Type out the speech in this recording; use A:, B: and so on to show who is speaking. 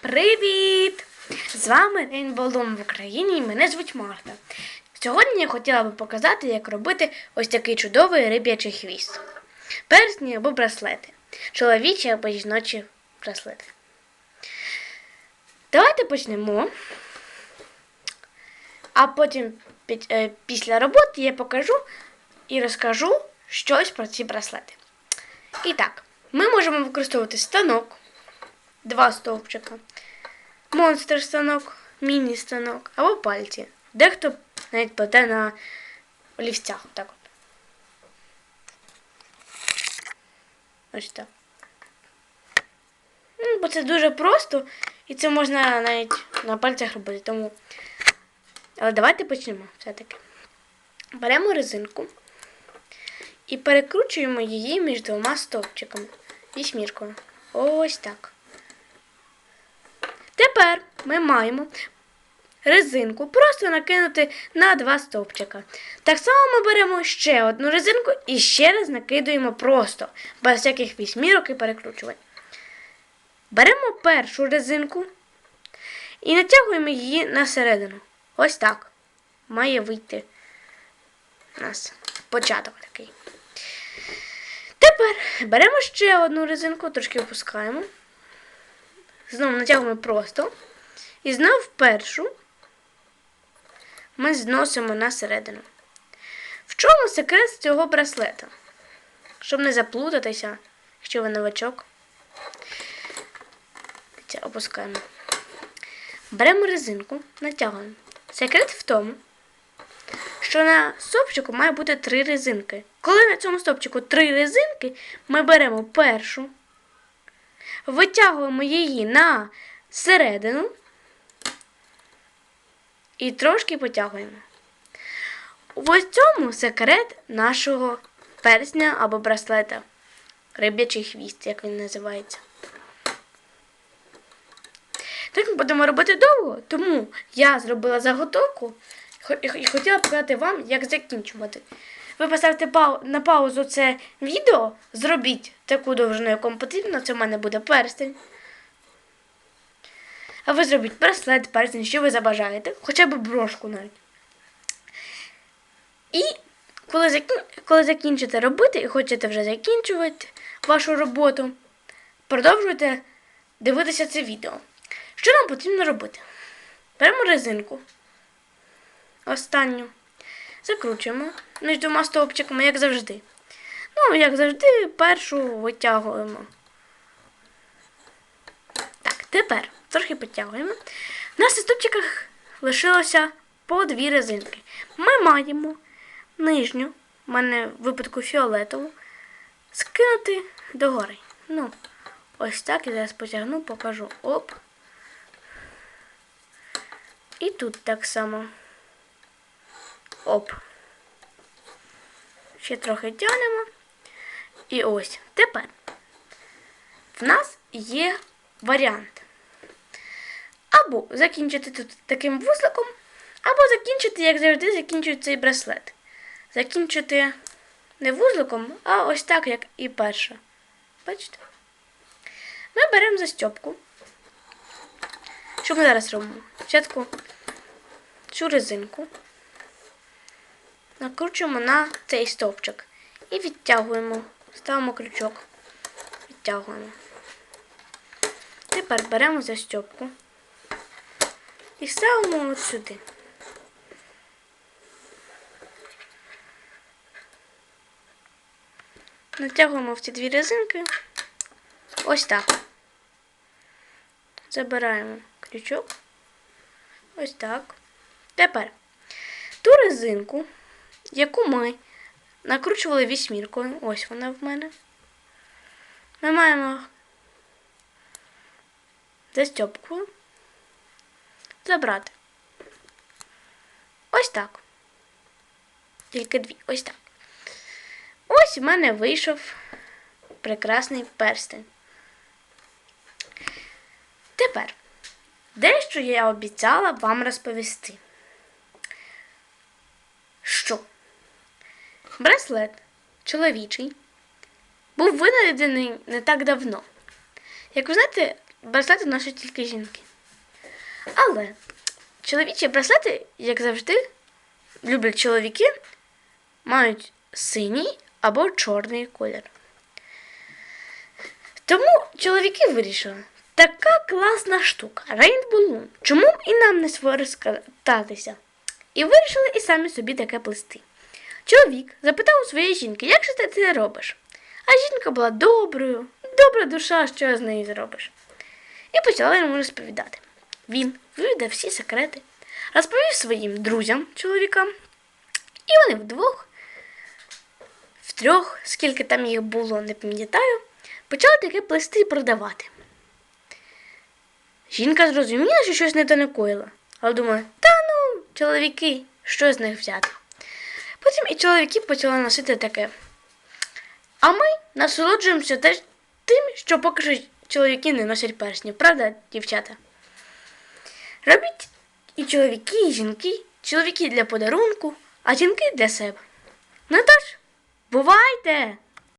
A: Привіт! З вами Rainbow в Україні і мене звуть Марта. Сьогодні я хотіла би показати, як робити ось такий чудовий риб'ячий хвіст. Персні або браслети. Чоловічі або жіночі браслети. Давайте почнемо. А потім е, після роботи я покажу і розкажу щось про ці браслети. І так, ми можемо використовувати станок, два стовпчика, монстр станок, міні станок або пальці. Дехто навіть плете на олівцях. Так от. Ось так. Ну, бо це дуже просто, і це можна навіть на пальцях робити. Тому. Але давайте почнемо все-таки. Беремо резинку і перекручуємо її між двома стовпчиками. Вісьміркою. Ось так. Tепер ми маємо резинку просто накинути на два стовпчика. Так само ми беремо ще одну резинку і ще раз накидуємо просто, без всяких вісьмірок і перекручувань. Беремо першу резинку і натягуємо її на середину. Ось так. Має вийти у нас початок такий. Тепер беремо ще одну резинку, трошки опускаємо. Знову натягуємо просто. І знову першу ми зносимо на середину. В чому секрет цього браслета? Щоб не заплутатися, якщо ви новачок. Це опускаємо. Беремо резинку, натягуємо. Секрет в тому, що на стопчику має бути три резинки. Коли на цьому стопчику три резинки, ми беремо першу, витягуємо її на середину і трошки потягуємо. Ось цьому секрет нашого персня або браслета. Риб'ячий хвіст, як він називається. Так ми будемо робити довго, тому я зробила заготовку і хотіла показати вам, як закінчувати. Ви поставте пау- на паузу це відео, зробіть таку довжину, яку вам потрібно, це в мене буде перстень. А ви зробіть браслет, перстень, що ви забажаєте, хоча б брошку навіть. І коли, закін... коли закінчите робити і хочете вже закінчувати вашу роботу, продовжуйте дивитися це відео. Що нам потрібно робити? Беремо резинку. Останню. Закручуємо між двома стовпчиками, як завжди. Ну, як завжди, першу витягуємо. Так, тепер трохи підтягуємо. У нас на стовпчиках лишилося по дві резинки. Ми маємо нижню, в мене в випадку фіолетову, скинути догори. Ну, ось так я зараз потягну, покажу. Оп. І тут так само. Оп. Ще трохи тягнемо. І ось. Тепер в нас є варіант. Або закінчити тут таким вузликом, або закінчити, як завжди, закінчують цей браслет. Закінчити не вузликом, а ось так, як і перша. Бачите? Ми беремо застьопку. Що ми зараз робимо? Спочатку цю резинку накручуємо на цей стовпчик і відтягуємо, ставимо крючок, відтягуємо. Тепер беремо застьопку і ставимо от сюди. Натягуємо в ці дві резинки. Ось так. Забираємо крючок. Ось так. Тепер ту резинку, яку ми накручували вісьміркою, ось вона в мене. Ми маємо застьопкою забрати. Ось так. Тільки дві. Ось так. Ось у мене вийшов прекрасний перстень. Тепер, дещо я обіцяла вам розповісти. Що? Браслет чоловічий був винайдений не так давно. Як ви знаєте, браслети носять тільки жінки. Але чоловічі браслети, як завжди, люблять чоловіки, мають синій або чорний колір. Тому чоловіки вирішили, така класна штука, Rainbow чому б і нам не скористатися? І вирішили і самі собі таке плести. Чоловік запитав у своєї жінки, як же ти це робиш? А жінка була доброю, добра душа, що з нею зробиш. І почала йому розповідати. Він вивідав всі секрети, розповів своїм друзям, чоловікам, і вони вдвох, втрьох, скільки там їх було, не пам'ятаю, почали таке плести і продавати. Жінка зрозуміла, що щось не то накоїла, але думала, та ну, чоловіки, що з них взяти. Потім і чоловіки почали носити таке. А ми насолоджуємося теж тим, що поки що чоловіки не носять перснів, правда, дівчата? Робіть і чоловіки, і жінки, чоловіки для подарунку, а жінки для себе. Ну тож, бувайте!